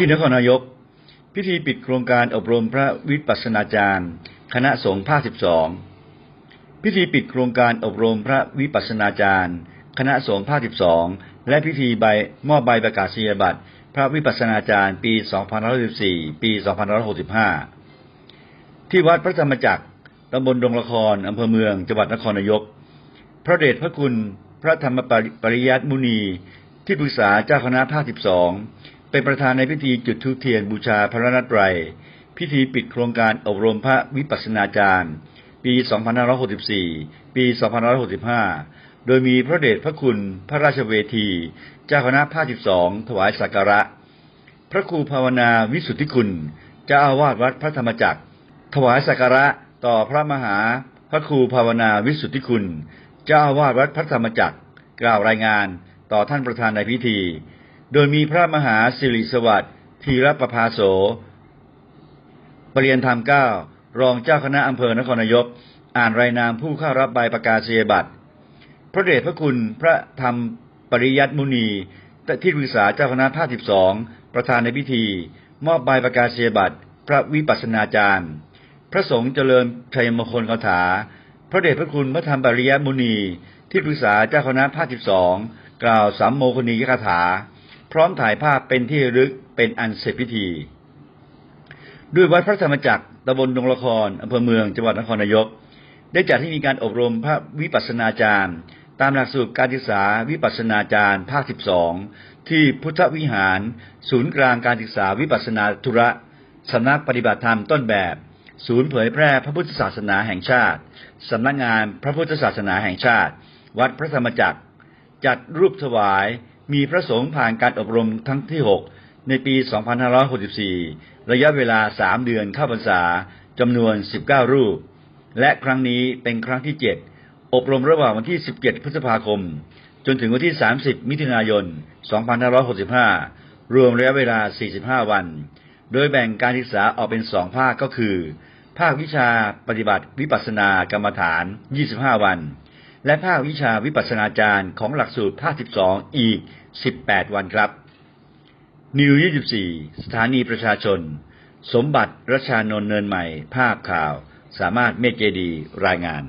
ที่นครนายก พิธีปิดโครงการอบรมพระวิปัสสนาจารย์ คณะสงฆ์ภาค 12 พิธีปิดโครงการอบรมพระวิปัสสนาจารย์ คณะสงฆ์ภาค 12 และพิธีใบมอบใบประกาศนียบัตร พระวิปัสสนาจารย์ ปี 2514 ปี 2565 ที่วัดพระธรรมจักรตำบลดงละครอำเภอเมือง จังหวัดนครนายก พระเดชพระคุณพระธรรมปริยัติมุนี ที่ปรึกษาเจ้าคณะภาค 12 เป็นประธานในพิธีจุดธูปเทียนบูชาพระรัตนตรัย พิธีปิดโครงการอบรมพระวิปัสสนาจารย์ ปี 2564 ปี 2565 โดยมีพระเดชพระคุณพระราชเวที เจ้าคณะภาค 12 ถวายสักการะ พระครูภาวนาวิสุทธิคุณเจ้าอาวาสวัดพระธรรมจักร ถวายสักการะต่อพระมหาพระครูภาวนาวิสุทธิคุณ เจ้าอาวาสวัดพระธรรมจักร กล่าวรายงานต่อท่านประธานในพิธี โดยมีพระมหาสิริสวัสดิ์ธีรประภาโสปริยนธรรมเก้ารองเจ้าคณะอำเภอนครนายก อ่านรายนามผู้เข้ารับใบประกาศนียบัตร พระเดชพระคุณพระธรรมปริยัติมุนีที่ปรึกษาเจ้าคณะภาค12ประธานในพิธี มอบใบประกาศนียบัตร พระวิปัสสนาจารย์ พระสงฆ์เจริญชัยมงคลคาถา พระเดชพระคุณพระธรรมปริยัติมุนีที่ปรึกษาเจ้าคณะภาค12กล่าวสามโมคณียคาถา พร้อมถ่ายภาพเป็นที่ระลึกเป็นอันเสร็จพิธี ด้วยวัดพระธรรมจักรตำบลดงละครอำเภอเมืองจังหวัดนครนายก ได้จัดให้มีการอบรมพระวิปัสสนาจารย์ ตามหลักสูตรการศึกษาวิปัสสนาจารย์ภาค 12 ที่พุทธวิหาร ศูนย์กลางการศึกษาวิปัสสนาธุระสำนักปฏิบัติธรรมต้นแบบ ศูนย์เผยแพร่พระพุทธศาสนาแห่งชาติสำนักงานพระพุทธศาสนาแห่งชาติ วัดพระธรรมจักร จัดรูปถวาย มีพระสงฆ์ผ่านการอบรมทั้งที่ 6 ในปี 2564 ระยะเวลา 3 เดือนเข้าพรรษาจำนวน 19 รูป และครั้งนี้เป็นครั้งที่ 7 อบรมระหว่างวันที่ 17 พฤษภาคม จนถึงวันที่ 30 มิถุนายน 2565 รวมระยะเวลา 45 วัน โดยแบ่งการศึกษาออกเป็น2ภาคก็คือ ภาควิชาปฏิบัติวิปัสสนากรรมฐาน 25 วัน และภาควิชาวิปัสสนาจารย์ของหลักสูตรภาค 12 อีก 18 วันครับ นิว 24 สถานีประชาชน สมบัติรัชานนท์เนินใหม่ ภาพข่าว สามารถเมฆเจดี รายงาน